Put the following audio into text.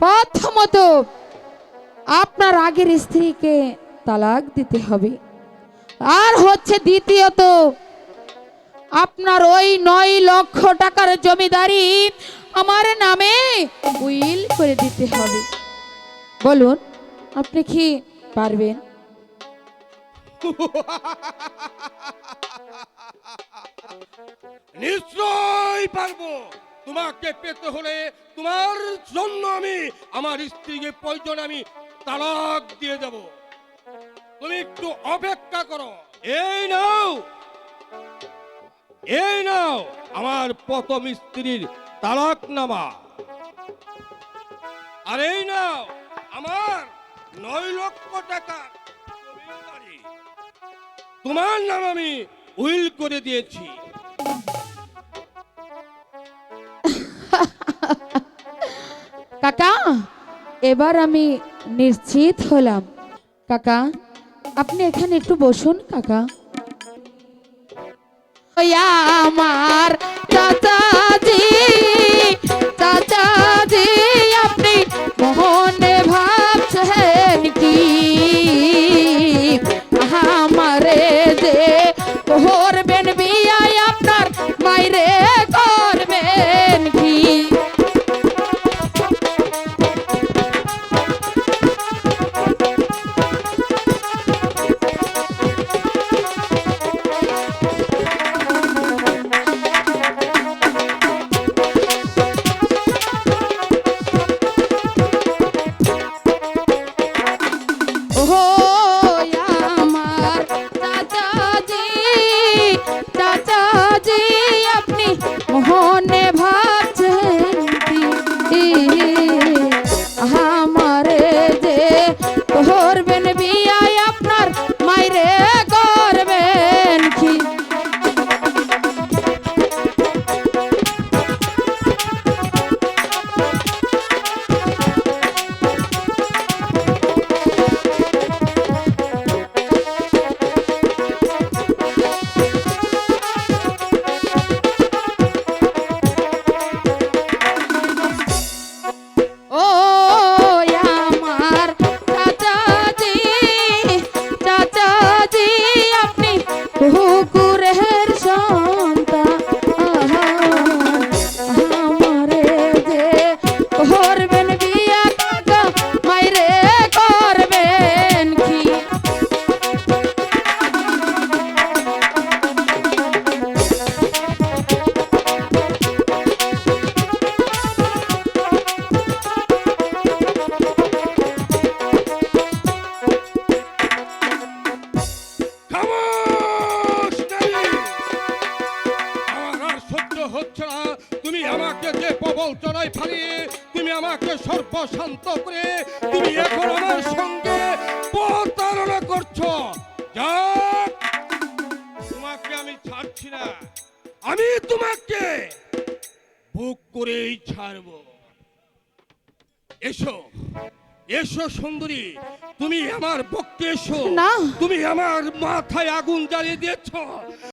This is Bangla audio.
প্রথমত আপনার আগের স্ত্রীকে তালাক দিতে হবে। আর হচ্ছে দ্বিতীয়ত, আপনার ওই নয় লক্ষ টাকার জমিদারি আমার নামে উইল করে দিতে হবে। বলুন, আপনি কি পারবেন? নিশ্চয় পারব। তোমাকে পেতে হলে তোমার জন্য আমি, আমার স্ত্রীকে প্রয়োজন আমি তালাক দিয়ে দেব। তুমি একটু অপেক্ষা করো। এই নাও এই নাও আমার প্রথম স্ত্রীর তালাক নামা আর এই নাও আমার নয় লক্ষ টাকা তোমার নাম আমি উইল করে দিয়েছি। কাকা, এবার আমি নিশ্চিত হলাম। কাকা আপনি এখানে একটু বসুন কাকা। আমার চাচাজি। কি হচ্ছে না। তুমি আমাকে যে প্রবঞ্চনায় ফালিয়ে তুমি আমাকে সর্বশান্ত করে তুমি এখন আমার সঙ্গে প্রতারণা করছ। তোমাকে আমি ছাড়ছি না। আমি তোমাকে বুক করেই ছাড়বো। এসো এসো সুন্দরী তুমি আমার পক্ষে এসো। তুমি আমার মাথায় আগুন জ্বালিয়ে দিয়েছ।